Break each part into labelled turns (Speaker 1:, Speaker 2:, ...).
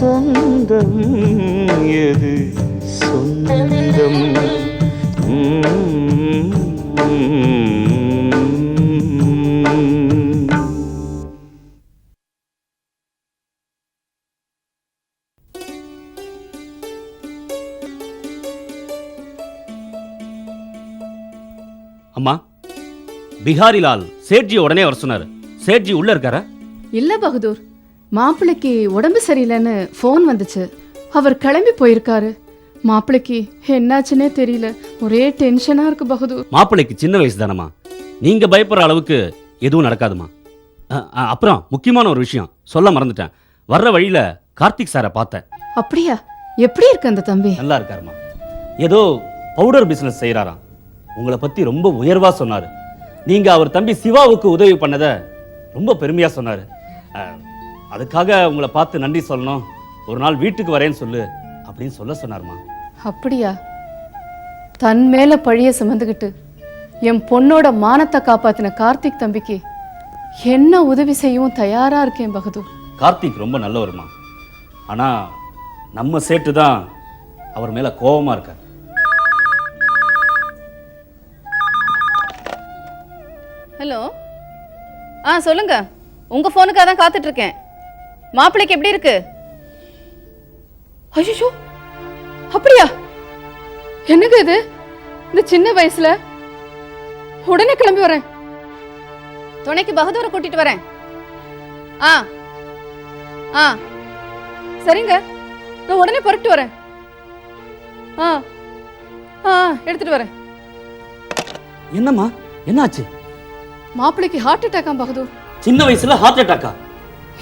Speaker 1: சொந்தம் எது? சொந்தம்.
Speaker 2: அம்மா பிஹாரிலால் சேட்ஜி உடனே வர சொன்னாரு. சேட்ஜி உள்ள இருக்காரா?
Speaker 3: இல்ல பகதூர். மாப்பிள்ளைக்கு உடம்பு சரியில்லைன்னு ஃபோன் வந்துச்சு. அவர் கிளம்பி போயிருக்காரு. மாப்பிள்ளைக்கு என்னாச்சுன்னே தெரியல. ஒரே டென்ஷனா இருக்கு பகதூர்.
Speaker 2: மாப்பிள்ளைக்கு சின்ன வயசு தானம்மா? நீங்க பயப்படுற அளவுக்கு எதுவும் நடக்காதுமா அப்புறம் முக்கியமான ஒரு விஷயம். சொல்ல மறந்துட்டேன். வர்ற வழியில கார்த்திக் சாரை பார்த்தேன்.
Speaker 3: அப்படியா? எப்படி இருக்கு அந்த தம்பி?
Speaker 2: நல்லா இருக்காருமா ஏதோ பவுடர் பிசினஸ் செய்யறாராம் உங்களை பத்தி ரொம்ப உயர்வா சொன்னாரு. நீங்க அவர் தம்பி சிவாவுக்கு உதவி பண்ணத ரொம்ப பெருமையா சொன்னாரு. அதுக்காக உங்களை பார்த்து நன்றி சொல்லணும். ஒரு நாள் வீட்டுக்கு வரேன்னு சொல்லு அப்படின்னு சொல்ல சொன்னாருமா.
Speaker 3: அப்படியா? தன் மேல பழிய சுமந்துக்கிட்டு என் பொண்ணோட மானத்தை காப்பாத்தின கார்த்திக் தம்பிக்கு என்ன உதவி செய்யவும் தயாரா இருக்கேன் பகதூர்.
Speaker 2: கார்த்திக் ரொம்ப நல்லவருமா. ஆனா நம்ம சேட்டு தான் அவர் மேல கோபமா இருக்கார்.
Speaker 3: ஹலோ? ஆ சொல்லுங்க. உங்க ஃபோனுக்காக தான் காத்துட்டு இருக்கேன். மாப்பிள்ளைக்கு எப்படி இருக்கு? ஐயோ அப்படியா? என்னங்க இது? இந்த சின்ன வயசுல உடனே கிளம்பி வரேன். துணைக்கு பகதூரை கூட்டிட்டு வரேன். ஆ ஆ சரிங்க. நான் உடனே புறப்பட்டு வரேன். ஆ ஆ எடுத்துட்டு வரேன்.
Speaker 2: என்னம்மா? என்னாச்சு?
Speaker 3: மாப்பிள்ளைக்கு ஹார்ட் அட்டாக்கா பகதூர்.
Speaker 2: சின்ன வயசுல ஹார்ட் அட்டாக்கா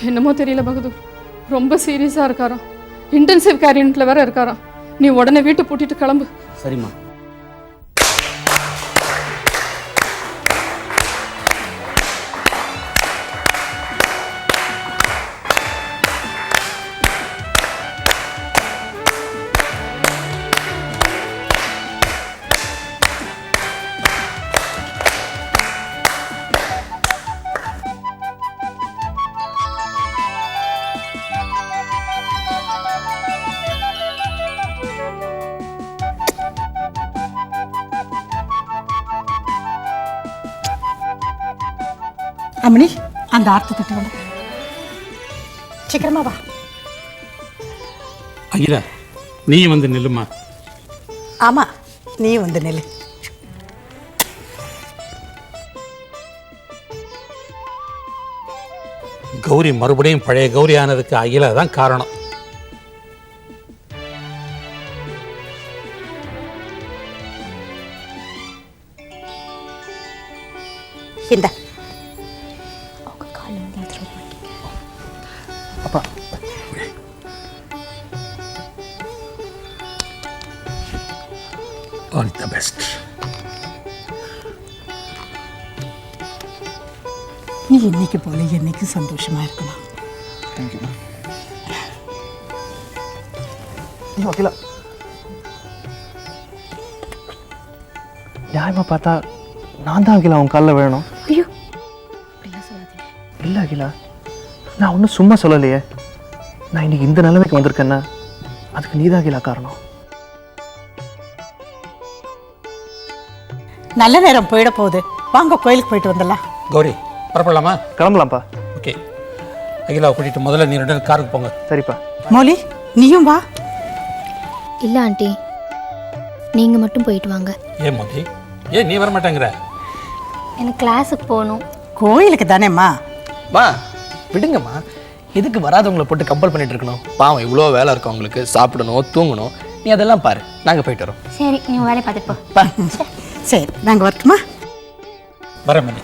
Speaker 3: என்னமோ தெரியல பகதூர். ரொம்ப சீரியஸாக இருக்காராம். இன்டென்சிவ் கேர் யூனிட்ல வேற இருக்காராம். நீ உடனே வீட்டை பூட்டிட்டு கிளம்பு.
Speaker 2: சரிம்மா.
Speaker 4: அந்த ஆர்த்தி தட்டி கொண்டு சீக்கிரமா வா.
Speaker 5: ஐயா நீ வந்து நில்லுமா?
Speaker 4: ஆமா நீ வந்து நெல்லு.
Speaker 5: கௌரி மறுபடியும் பழைய கௌரி ஆனதுக்கு அகிலா தான் காரணம்.
Speaker 6: ஐயோ அகிலா நியாயமா பார்த்தா நான் தான் அகிலா உன் காலில் வேணும்
Speaker 7: ஐயோ
Speaker 6: இல்லை அகிலா நான் ஒன்றும் சும்மா சொல்லலையே. நான் இன்னைக்கு இந்த நிலைமைக்கு வந்திருக்கேன்னா அதுக்கு நீ தான் அகிலா காரணம்.
Speaker 4: நல்ல நேரம் போயிட போகுது. வாங்க கோயிலுக்கு போயிட்டு வந்துடலாம்.
Speaker 5: கௌரி புறப்படலாமா?
Speaker 6: கிளம்பலாம்ப்பா.
Speaker 5: ஓகே. அகிலாவை கூட்டிட்டு முதல்ல நீ ரெண்டு காருக்கு போங்க.
Speaker 6: சரிப்பா.
Speaker 4: மௌலி நீயும் வா.
Speaker 7: இல்லை ஆண்டி. நீங்கள் மட்டும் போயிட்டு வாங்க.
Speaker 5: ஏன் மோதி? ஏன் நீ வர மாட்டேங்கிற
Speaker 7: எனக்கு கிளாஸுக்கு போகணும்.
Speaker 4: கோயிலுக்கு தானேம்மா?
Speaker 6: மா விடுங்கம்மா. எதுக்கு வராதவங்களை போட்டு கம்பல் பண்ணிட்டு இருக்கணும்? பாவம் இவ்வளோ வேலை இருக்கும் அவங்களுக்கு. சாப்பிடணும் தூங்கணும். நீ அதெல்லாம் பாரு. நாங்கள் போயிட்டு வரோம்.
Speaker 7: சரி நீ வேலையை பார்த்துட்டு போ.
Speaker 4: சரி நாங்க வரட்டுமா?
Speaker 5: வர மணி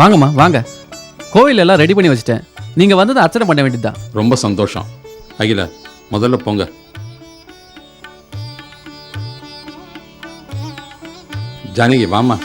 Speaker 8: வாங்கம்மா வாங்க. கோவில் எல்லாம் ரெடி பண்ணி வச்சிட்டேன். நீங்க வந்ததை அர்ச்சனை பண்ண வேண்டியதுதான்.
Speaker 5: ரொம்ப சந்தோஷம். அகில முதல்ல போங்க. ஜானகி வாமா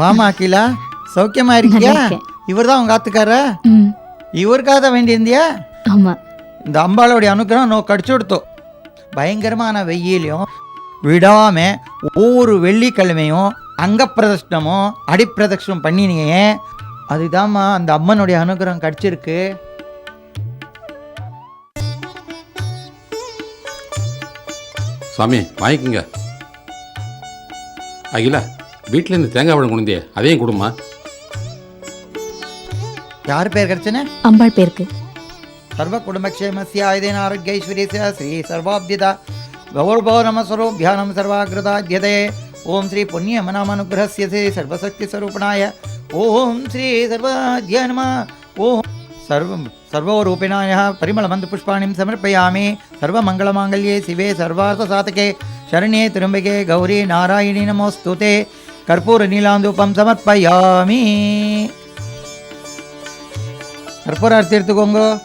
Speaker 9: வாமா அகிலா. சௌக்கியமா இருக்கியா. இவர் தான் உங்க ஆத்துக்கார இவருக்காக தான் வேண்டியிருந்தியா?
Speaker 7: ஆமாம்
Speaker 9: இந்த அம்பாளுடைய அனுக்கிரகம் நோ கடிச்சு கொடுத்தோம் பயங்கரமான வெயிலையும் விடாம ஒவ்வொரு வெள்ளிக்கிழமையும் அங்க பிரதட்சணமும் அடிப்பிரதட்சணம் பண்ணினீங்க. அதுதாம்மா அந்த அம்மனுடைய அனுகிரகம் கிடைச்சிருக்கு.
Speaker 5: சாமி வாங்கிக்கோங்க. அகிலா வீட்டில் இருந்து தேங்காய் பழம் கொண்டு வந்தியே அதையும் கொடுமா
Speaker 9: யார் பேர் கிடைச்சுன்னு?
Speaker 7: அம்பாள் பேருக்கு.
Speaker 9: சர்வ குடும்பக்ஷேமஸ்ய ஆயுதேன ஆரோக்கிய ஐஸ்வர்யஸ்ய ஸ்ரீ சர்வாப்திதா கௌரவோ நம ஸ்வரோபியானம் சர்வாகிருதாத்யதே. ஓம் ஸ்ரீ புண்ணியமனாமனுகிரஹஸ்ய ஸ்ரீ சர்வசக்தி ஸ்வரூபணாய ஓம் ஸ்ரீ சர்வாத்ய நம. ஓம் சர்வம் சர்வரூபிணாய பரிமளமந்த புஷ்பாணிம் சமர்ப்பயாமி. சர்வமங்களமாங்கல்யே சிவே சர்வார்த்தசாதகே சரண்யே திரும்பிகே கௌரி நாராயணி நமோஸ்துதே. కర్పూరనీలాంధూపం సమర్పయామి. కర్పూరార్తి ఎత్తుకోంగో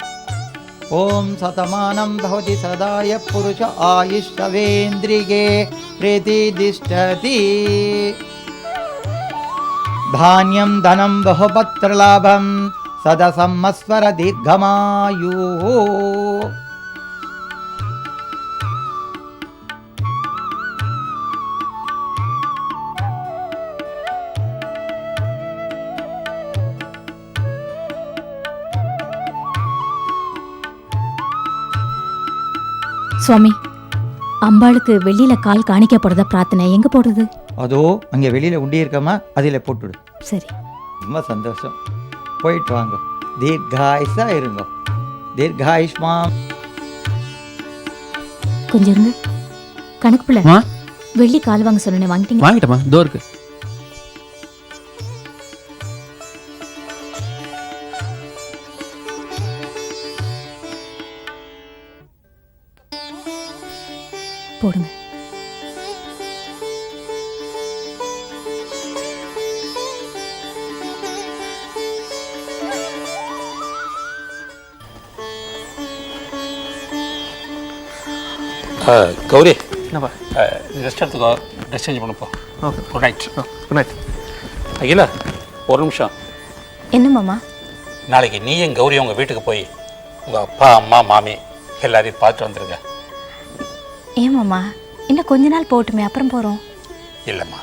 Speaker 9: ఓం సతమానం భవతి సదాయ పురుష ఆయుష్వేంద్రిగే ప్రతిదిష్టతి. ధాన్యం ధనం బహుపత్రలాభం సదసమ్మస్వర దీర్ఘమాయు.
Speaker 7: சுவாமி அம்பாளுக்கு வெள்ளியில கால் காணிக்க போடுறத பிரார்த்தனை எங்க போடுறது?
Speaker 9: அதோ அங்கே வெளியில் உண்டி இருக்கமா அதில் போட்டுடு.
Speaker 7: சரி.
Speaker 9: ரொம்ப சந்தோஷம். போயிட்டு வாங்க. தீர்காயுஷா இருங்க. தீர்காயுஷ்மா
Speaker 7: கொஞ்சம் இருங்க. கணக்கு பிள்ளை. வெள்ளி கால் வாங்க சொன்னேன் வாங்கிட்டீங்க
Speaker 8: வாங்கிட்டேம்மா. இதோ இருக்கு.
Speaker 7: போடுங்க.
Speaker 5: கௌரி.
Speaker 6: என்னப்பா?
Speaker 5: ரெஸ்ட் எடுத்துக்கோ. ட்ரெஸ் சேஞ்ச் பண்ணப்போ
Speaker 6: okay.
Speaker 5: Good night
Speaker 6: good night
Speaker 5: Akila ஒரு நிமிஷம்.
Speaker 7: என்ன மாமா?
Speaker 5: நாளைக்கு நீயும் கௌரி உங்கள் வீட்டுக்கு போய் உங்கள் அப்பா அம்மா மாமி எல்லாரையும் பார்த்துட்டு வந்துருங்க.
Speaker 7: ஏன் மாமா இன்னும் கொஞ்ச நாள் போட்டுமே அப்புறம் போறோம்.
Speaker 5: இல்லைம்மா.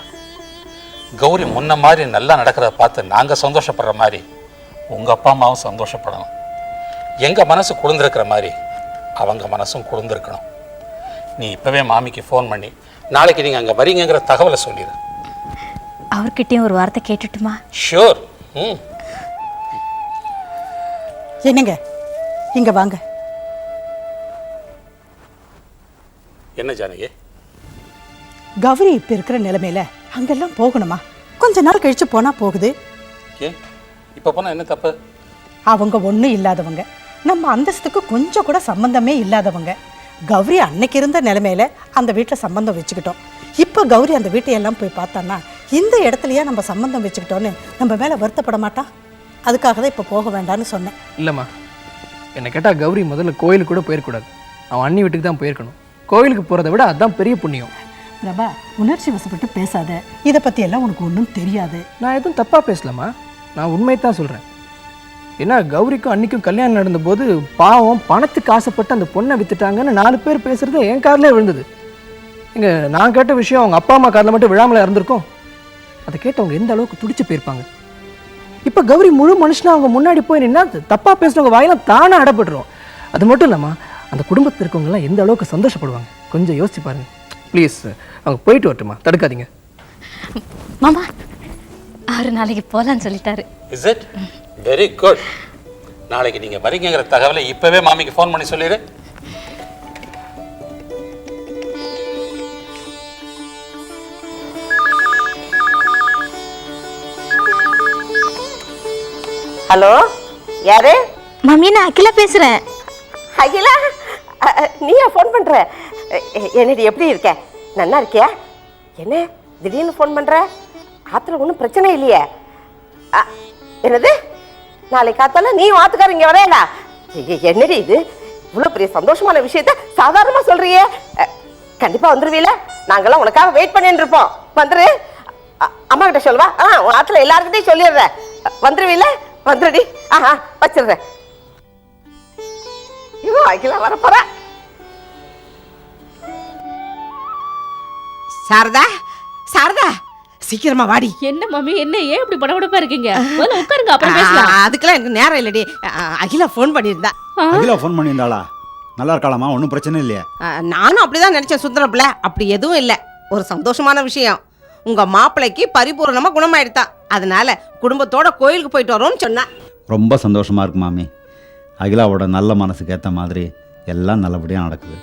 Speaker 5: கௌரி முன்ன மாதிரி நல்லா நடக்கிறத பார்த்து நாங்கள் சந்தோஷப்படுற மாதிரி உங்கள் அப்பா அம்மாவும் சந்தோஷப்படணும். எங்கள் மனசு குளிர்ந்திருக்கிற மாதிரி அவங்க மனசும் குளிர்ந்திருக்கணும். நீ இப்போவே மாமிக்கு ஃபோன் பண்ணி நாளைக்கு நீங்கள் அங்கே வரீங்கங்கிற தகவலை சொல்லிடு
Speaker 7: அவர்கிட்டயும் ஒரு வார்த்தை கேட்டுட்டுமா?
Speaker 5: ஷூர் ம்.
Speaker 4: என்னங்க? இங்க வாங்க.
Speaker 5: என்ன ஜானகி?
Speaker 4: கௌரி இப்ப இருக்கிற நிலைமையில அங்கெல்லாம் போகணுமா? கொஞ்ச நேரம் கழிச்சு போனா போகுது.
Speaker 5: ஏன் இப்போ போனால் என்ன தப்பு?
Speaker 4: அவங்க ஒன்றும் இல்லாதவங்க. நம்ம அந்தஸ்துக்கு கொஞ்சம் கூட சம்பந்தமே இல்லாதவங்க. கௌரி அன்னைக்கு இருந்த நிலைமையில அந்த வீட்டில் சம்பந்தம் வச்சுக்கிட்டோம். இப்போ கௌரி அந்த வீட்டையெல்லாம் போய் பார்த்தான்னா இந்த இடத்துலயே நம்ம சம்பந்தம் வச்சுக்கிட்டோன்னு நம்ம மேலே வருத்தப்பட மாட்டா? அதுக்காக தான் இப்போ போக வேண்டாம்னு சொன்னேன்.
Speaker 6: இல்லைம்மா. என்னை கேட்டால் கௌரி முதல்ல கோயிலுக்கு கூட போயிருக்கூடாது அவன் அண்ணி வீட்டுக்கு தான் போயிருக்கணும். கோயிலுக்கு போகிறத விட அதுதான் பெரிய புண்ணியம்.
Speaker 4: பிரபா உணர்ச்சி வசப்பட்டு பேசாத. இதை பத்தி எல்லாம் உனக்கு ஒன்றும் தெரியாது.
Speaker 6: நான் எதுவும் தப்பாக பேசலாமா நான் உண்மையை தான் சொல்கிறேன் ஏன்னா கௌரிக்கும் அன்னிக்கும் கல்யாணம் நடந்தபோது பாவம் பணத்துக்கு ஆசைப்பட்டு அந்த பொண்ணை வித்துட்டாங்கன்னு நாலு பேர் பேசுறது என் காதில் விழுந்தது. இங்கே நான் கேட்ட விஷயம் அவங்க அப்பா அம்மா காதில் மட்டும் விழாமல இருந்திருக்கும். அதை கேட்டவங்க எந்த அளவுக்கு துடிச்சு போயிருப்பாங்க. இப்போ கௌரி முழு மனுஷனா அவங்க முன்னாடி போய் நின்னா தப்பாக பேசுனவங்க வாயெல்லாம் தானே அடப்பட்டுரும் அது மட்டும் இல்லாமா அந்த குடும்பத்தில் இருக்கவங்கலாம் எந்த அளவுக்கு சந்தோஷப்படுவாங்க? கொஞ்சம் யோசிச்சு பாருங்க. ப்ளீஸ் அவங்க போயிட்டு வரட்டுமா? தடுக்காதீங்க.
Speaker 7: மாமா அவர் நாளைக்கு போகலான்னு சொல்லிட்டாரு.
Speaker 5: இஸ் இட் வெரி குட் நாளைக்கு நீங்கள் வரீங்கிற தகவலை இப்போவே மாமிக்கு ஃபோன் பண்ணி சொல்லிடு.
Speaker 10: ஹலோ யாரு?
Speaker 7: மம்மி நான் அகிலா பேசுறேன்.
Speaker 10: அகிலா? நீயா ஃபோன் பண்ணுற என்னடி எப்படி இருக்க? நல்லா இருக்கியா? என்ன திடீர்னு ஃபோன் பண்ணுற ஆற்றுல ஒன்றும் பிரச்சனை இல்லையே. அ, என்னது? நாளைக்கு காத்தால நீ ஆத்துக்கார இங்கே வரையலா? என்னடி இது? இவ்வளோ பெரிய சந்தோஷமான விஷயத்த சாதாரணமாக சொல்கிறியே கண்டிப்பாக வந்துடுவீல நாங்கள்லாம் உனக்காக வெயிட் பண்ணிட்டு இருப்போம். வந்துரு. அம்மா கிட்ட சொல்லுவா ஆ உன் ஆற்றுல எல்லாருக்கிட்டையும் சொல்லிடுறேன். வந்துருவீல? வந்துருடி. ஆஹா வச்சிடுறேன். ஐயோ அகிலா வரப்போற. சாரதா சாரதா சீக்கிரமா வாடி.
Speaker 3: என்ன மம்மி என்ன ஏன் இப்படி படபடப்பா இருக்கீங்க? முதல்ல உட்காருங்க
Speaker 10: ஆ, அதுக்கெல்லாம் எனக்கு நேரம் இல்லடி. அகிலா ஃபோன் பண்ணியிருந்தா.
Speaker 11: அகிலா ஃபோன் பண்ணியிருந்தாளா? நல்லா இருக்காளாமா? ஒன்றும் பிரச்சனை இல்லையா.
Speaker 10: நானும் அப்படிதான் நினைச்சேன் சுந்தரம் பிள்ளை. அப்படி எதுவும் இல்லை. ஒரு சந்தோஷமான விஷயம். உங்க மாப்பிள்ளைக்கு பரிபூரணமா குணமாயிடுதான் அதனால குடும்பத்தோட கோயிலுக்கு போயிட்டு வரோம்னு சொன்னா.
Speaker 11: ரொம்ப சந்தோஷமா இருக்கு மாமி. அகிலாவோட நல்ல மனசுக்கு ஏற்ற மாதிரி எல்லாம் நல்லபடியாக நடக்குது.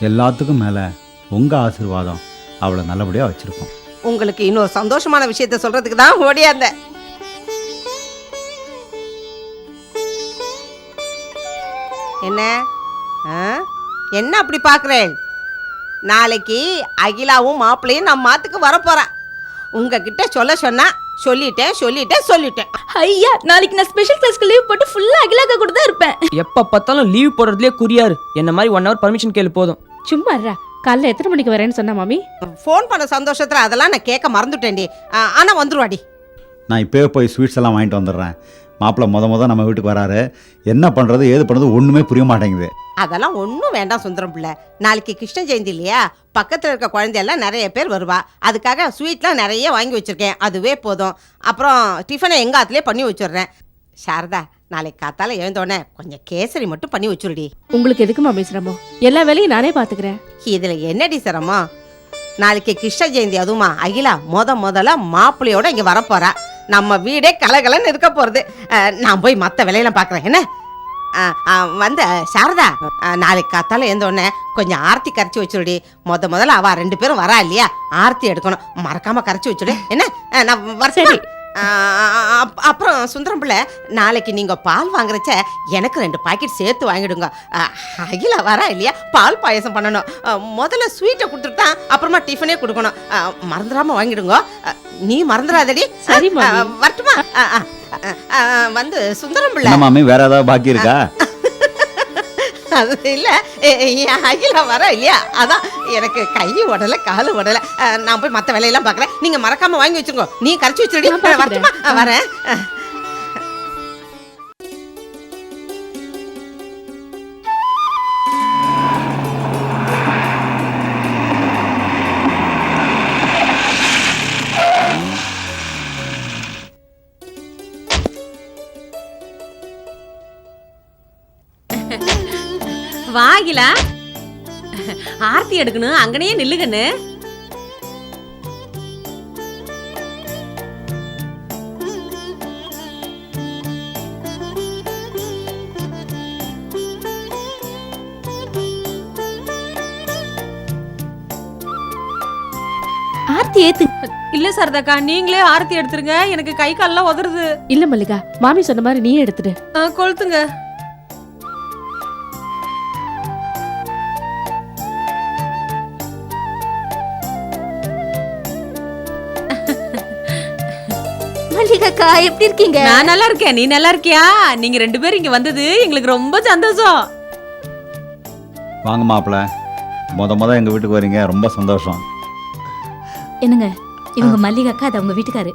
Speaker 11: எல்லாத்துக்கும் மேலே உங்கள் ஆசீர்வாதம் அவளை நல்லபடியாக வச்சுருக்கோம்.
Speaker 10: உங்களுக்கு இன்னொரு சந்தோஷமான விஷயத்த சொல்கிறதுக்கு தான் ஓடியாந்தேன் என்ன? ஆ? என்ன அப்படி பார்க்குறேன்? நாளைக்கு அகிலாவும் மாப்பிள்ளையும் நம்ம மாத்துக்கு வரப்போகிறேன் உங்ககிட்ட சொல்ல சொன்னால் சொல்லிட்டேன் சொல்லிட்டேன் சொல்லிட்டேன்.
Speaker 7: ஐயா நாளைக்கு நான் ஸ்பெஷல் கிளாஸ்க்கு லீவ் போட்டு ஃபுல்லா அகிலாக்கா கூட தான் இருப்பேன்.
Speaker 6: எப்போ பார்த்தாலும் லீவ் போடுறதுலேயே குறியாரு என்ன மாதிரி ஒன் ஹவர் பர்மிஷன் கேளு போதும்.
Speaker 3: சும்மா இருடா. காலைல எத்தனை மணிக்கு வரேன்னு சொன்னா மாமி?
Speaker 10: ஃபோன் பண்ண சந்தோஷத்துல அதெல்லாம் நான் கேட்க மறந்துட்டேன்டி. ஆ, ஆனா வந்துருவாடி.
Speaker 11: நான் இப்போவே போய் ஸ்வீட்ஸ் எல்லாம் வாங்கிட்டு வந்துடுறேன். மாப்பிள்ளை முத முத நம்ம வீட்டுக்கு வராரு. என்ன பண்ணுறது ஏது பண்ணுறது ஒன்றுமே புரிய மாட்டேங்குது.
Speaker 10: அதெல்லாம் ஒன்றும் வேண்டாம் சுந்தரம் பிள்ளை. நாளைக்கு கிருஷ்ண ஜெயந்தி இல்லையா? பக்கத்தில் இருக்க குழந்தையெல்லாம் நிறைய பேர் வருவா. அதுக்காக ஸ்வீட்லாம் நிறைய வாங்கி வச்சிருக்கேன். அதுவே போதும். அப்புறம் டிஃபனை எங்க ஆத்துலேயே பண்ணி வச்சிடுறேன். சாரதா நாளைக்கு காத்தால எழுந்தோடனே கொஞ்சம் கேசரி மட்டும் பண்ணி வச்சுருடி.
Speaker 3: உங்களுக்கு எதுக்கு மாமி சிரமம் எல்லா வேலையும் நானே பாத்துக்கிறேன்.
Speaker 10: இதுல என்னடி சிரமம்? நாளைக்கு கிருஷ்ண ஜெயந்தி அதுவுமா அகிலா முத முதல்ல மாப்பிள்ளையோட இங்க வரப்போறா. நம்ம வீடே கலகலன்னு இருக்க போகிறது நான் போய் மற்ற வேலையெல்லாம் பார்க்குறேன் என்ன? வந்த வந்து சாரதா நாளைக்கு காத்தால எழுந்தோடனே கொஞ்சம் ஆர்த்தி கரைச்சி வச்சுருடி. முத முதல்ல அவள் ரெண்டு பேரும் வரா இல்லையா? ஆர்த்தி எடுக்கணும். மறக்காமல் கரைச்சி வச்சுடு. என்ன? நான் வர சரி. அப்புறம் சுந்தரம் பிள்ளை நாளைக்கு நீங்க பால் வாங்குறச்ச எனக்கு ரெண்டு பாக்கெட் சேர்த்து வாங்கிடுங்க. அகிலா வரா இல்லையா? பால் பாயசம் பண்ணணும். முதல்ல ஸ்வீட்டை கொடுத்துட்டு தான் அப்புறமா டிஃபனே கொடுக்கணும். அஹ், மறந்துடாம வாங்கிடுங்க. நீ மறந்துடாதடி.
Speaker 3: சரி,
Speaker 10: வரட்டுமா? வந்து சுந்தரம் பிள்ளை.
Speaker 11: வேற ஏதாவது பாக்கி இருக்கா?
Speaker 10: அது இல்ல என் அகிலா வர இல்லையா? அதான் எனக்கு கை உடல காலு உடல. நான் போய் மத்த வேலையெல்லாம் பார்க்கறேன். நீங்க மறக்காம வாங்கி வச்சுக்கோ. நீ கரைச்சி அஹ், வரேன்.
Speaker 12: வாகிலா ஆர்த்தி எடுக்கணும் அங்கனையே நில்லுகன்னு
Speaker 7: ஆர்த்தி ஏத்து.
Speaker 12: இல்ல சாரதாக்கா நீங்களே ஆர்த்தி எடுத்துருங்க எனக்கு கை கால்லாம் உதறுது.
Speaker 3: இல்ல மல்லிகா மாமி சொன்ன மாதிரி நீயே எடுத்துடு.
Speaker 12: கொளுத்துங்க.
Speaker 7: மல்லிகாக்கா எப்படி இருக்கீங்க?
Speaker 12: நான் நல்லா இருக்கேன். நீ நல்லா இருக்கியா? நீங்க ரெண்டு பேரும் இங்க வந்தது எங்களுக்கு ரொம்ப சந்தோஷம்.
Speaker 11: வாங்க மாப்பிள்ளை முத முத எங்கள் வீட்டுக்கு வரீங்க. ரொம்ப சந்தோஷம்.
Speaker 7: என்னங்க? இவங்க மல்லிகாக்கா அது அவங்க வீட்டுக்காரு.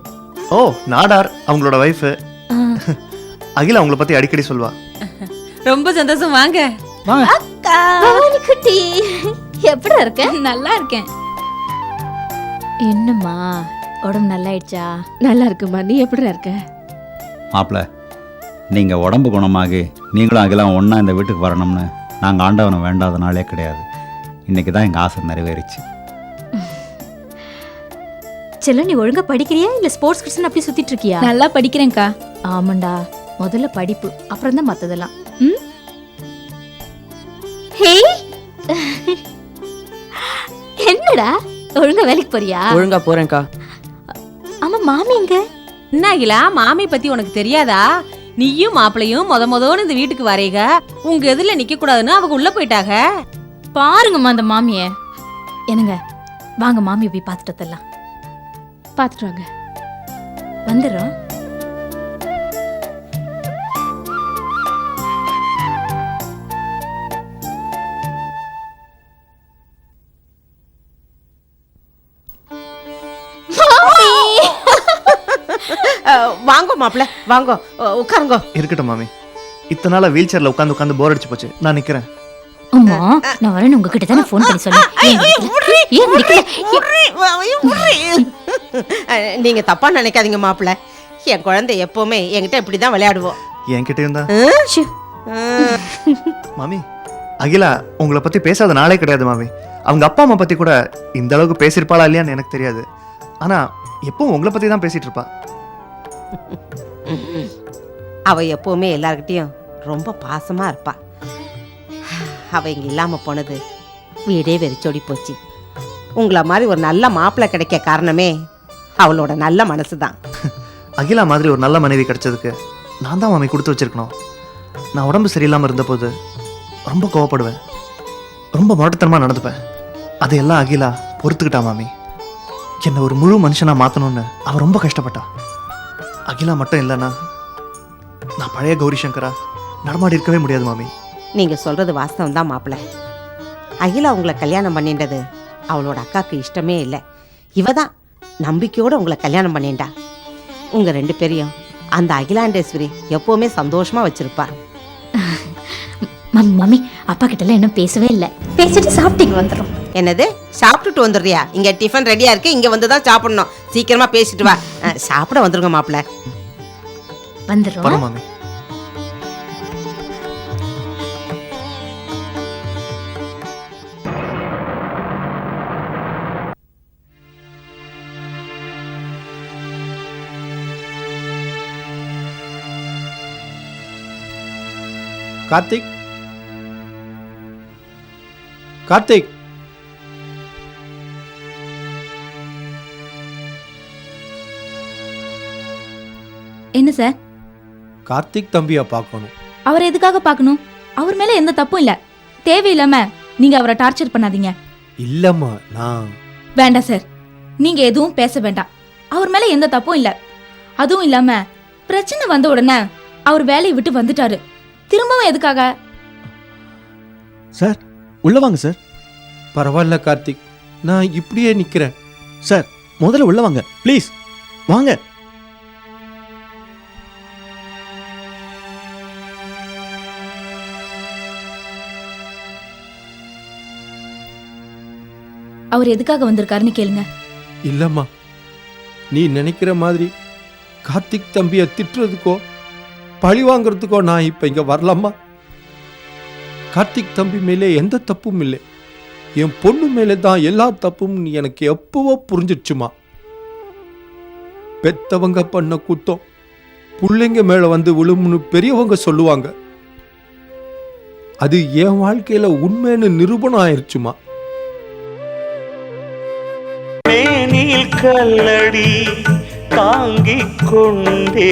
Speaker 13: ஓ நாடார் அவங்களோட ஒய்ஃபு
Speaker 7: ஆ,
Speaker 13: அகிலா அவங்கள பற்றி அடிக்கடி சொல்வா.
Speaker 12: ரொம்ப சந்தோஷம். வாங்க.
Speaker 7: அக்கா குட்டி எப்படி இருக்க? நல்லா இருக்கேன். என்னம்மா? உடம்பு நல்லா ஆயிடுச்சா
Speaker 3: நல்லா இருக்குமா நீ எப்படி இருக்க?
Speaker 11: மாப்பிள்ளை நீங்கள் உடம்பு குணமாகி நீங்களும் அகிலாம் ஒன்றா இந்த வீட்டுக்கு வரணும்னு நாங்கள் ஆண்டவனை வேண்டாத நாளே கிடையாது. இன்றைக்கி தான் எங்கள் ஆசை நிறைவேறிச்சு.
Speaker 7: செல்லம் நீ ஒழுங்கா படிக்கிறியா? இல்ல ஸ்போர்ட்ஸ் கிட்ஸ் அப்படி சுத்திட்டு இருக்கியா?
Speaker 12: நல்லா படிக்கிறேன்க்கா.
Speaker 7: ஆமாண்டா. முதல்ல படிப்பு அப்புறம் தான் மத்ததெல்லாம். ம்? ஹேய் என்னடா? ஒழுங்கா வேலைக்கு போறியா?
Speaker 6: ஒழுங்கா போறேன்க்கா.
Speaker 7: மாமி எங்க?
Speaker 12: என்ன அகிலா மாமி பத்தி உனக்கு தெரியாதா? நீயும் மாப்பிளையும் முத முதன்னு இந்த வீட்டுக்கு வரைக. உங்க எதிரில நிக்க கூடாதுன்னு அவங்க உள்ள போயிட்டாக
Speaker 7: பாருங்கம்மா அந்த மாமிய. என்னங்க வாங்க மாமியை போய் பார்த்துட்டு வந்துடலாம்.
Speaker 3: பார்த்துட்டு வாங்க.
Speaker 7: வந்துடுறோம்.
Speaker 10: வாங்கோ மாப்பிள்ள வாங்கோ. உட்காருங்கோ.
Speaker 13: இருக்கட்டும் மாமி. இத்தனை நாளா வீல் சேர்ல உட்காந்து உட்காந்து போர் அடிச்சு போச்சு. நான் நிக்கிறேன்.
Speaker 7: அம்மா நான் வரேன் உங்ககிட்ட தானே ஃபோன் பண்ணி சொன்னேன்.
Speaker 10: நீங்க தப்பா நினைக்காதீங்க மாப்பிள்ள என் குழந்தை எப்பவுமே என்கிட்ட இப்படிதான் விளையாடுவோம்
Speaker 13: என்கிட்ட இருந்தா? மாமி அகிலா உங்களை பத்தி பேசாத நாளே கிடையாது மாமி. அவங்க அப்பா அம்மா பத்தி கூட இந்த அளவுக்கு பேசியிருப்பாளா இல்லையான்னு எனக்கு தெரியாது. ஆனா எப்பவும் உங்களை பத்தி தான் பேசிட்டு இருப்பா.
Speaker 10: அவ எப்பவுமே எல்லார்கிட்டையும் ரொம்ப பாசமா இருப்பா. அவ இங்க இல்லாம போனது வீடே வெறிச்சோடி போச்சு. உங்கள மாதிரி ஒரு நல்ல மாப்பிள்ளை கிடைக்க காரணமே அவளோட நல்ல மனசு தான்
Speaker 13: அகிலா மாதிரி ஒரு நல்ல மனைவி கிடைச்சதுக்கு நான் தான் மாமி கொடுத்து வச்சிருக்கணும். நான் உடம்பு சரியில்லாம இருந்தபோது ரொம்ப கோவப்படுவேன். ரொம்ப முரட்டுத்தனமா நடந்துப்பேன். அதையெல்லாம் அகிலா பொறுத்துக்கிட்டா மாமி. என்னை ஒரு முழு மனுஷனா மாத்தணும்னு அவன் ரொம்ப கஷ்டப்பட்டா. அகிலா மட்டும் இல்லைண்ணா. நான் பழைய கௌரி சங்கரா. நடமாடி இருக்கவே முடியாது மாமி.
Speaker 10: நீங்கள் சொல்கிறது வாஸ்தவம் தான் மாப்பிள்ள. அகிலா உங்களை கல்யாணம் பண்ணின்றது அவளோட அக்காவுக்கு இஷ்டமே இல்லை. இவ தான் நம்பிக்கையோட உங்களை கல்யாணம் பண்ணிண்டா உங்கள் ரெண்டு பேரையும் அந்த அகிலாண்டேஸ்வரி எப்போவுமே சந்தோஷமா வச்சிருப்பா.
Speaker 7: மம்மி மம்மி அப்பா கிட்ட எல்லாம் இன்னும் பேசவே இல்லை. பேசிட்டு சாப்பிட்டீங்க வந்துடும்
Speaker 10: என்னது? சாப்பிட்டுட்டு வந்துடுறியா? இங்க டிஃபன் ரெடியா இருக்கு. இங்க வந்து தான் சாப்பிடணும். சீக்கிரமா பேசிட்டு வா. அஹ், சாப்பிட வந்துருங்க மாப்பிள்ள.
Speaker 7: வந்துடும்
Speaker 13: மாமி.
Speaker 14: கார்த்திக் கார்த்திக்.
Speaker 12: என்ன சார்?
Speaker 14: கார்த்திக் தம்பியை பார்க்கணும்.
Speaker 12: அவர் எதுக்காக பார்க்கணும்? அவர் மேல எந்த தப்பும் இல்ல. தேவையில்லாம நீங்க அவரை டார்ச்சர் பண்ணாதீங்க.
Speaker 14: இல்லம்மா நான்
Speaker 12: வேண்டாம் சார். நீங்க எதுவும் பேச வேண்டாம். அவர் மேல எந்த தப்பும் இல்ல. அதுவும் இல்லாம பிரச்சனை வந்த உடனே அவர் வேலையை விட்டு வந்துட்டாரு. திரும்பவும் எதுக்காக?
Speaker 14: சார் உள்ள வாங்க சார் பரவாயில்ல கார்த்திக். நான் இப்படியே நிக்கிறேன். சார் முதல்ல உள்ள வாங்க. ப்ளீஸ் வாங்க.
Speaker 12: அவர் எதுக்காக வந்திருக்காருன்னு கேளுங்க.
Speaker 14: இல்லம்மா நீ நினைக்கிற மாதிரி கார்த்திக் தம்பியை திட்டுறதுக்கோ பழி வாங்குறதுக்கோ நான் இப்ப இங்க வரலாமா கார்த்திக் தம்பி மேலே எந்த தப்பும் இல்லை. என் பொண்ணு மேலே தான் எல்லா தப்பும் எனக்கு எப்பவோ புரிஞ்சிடுச்சுமா. பெத்தவங்க பண்ண குத்தம். பிள்ளைங்க மேல வந்து விழும்னு பெரியவங்க சொல்லுவாங்க. அது என் வாழ்க்கையில உண்மைன்னு நிரூபணம் ஆயிடுச்சுமா
Speaker 1: மேனில் கல்லடி தாங்கிக் கொண்டே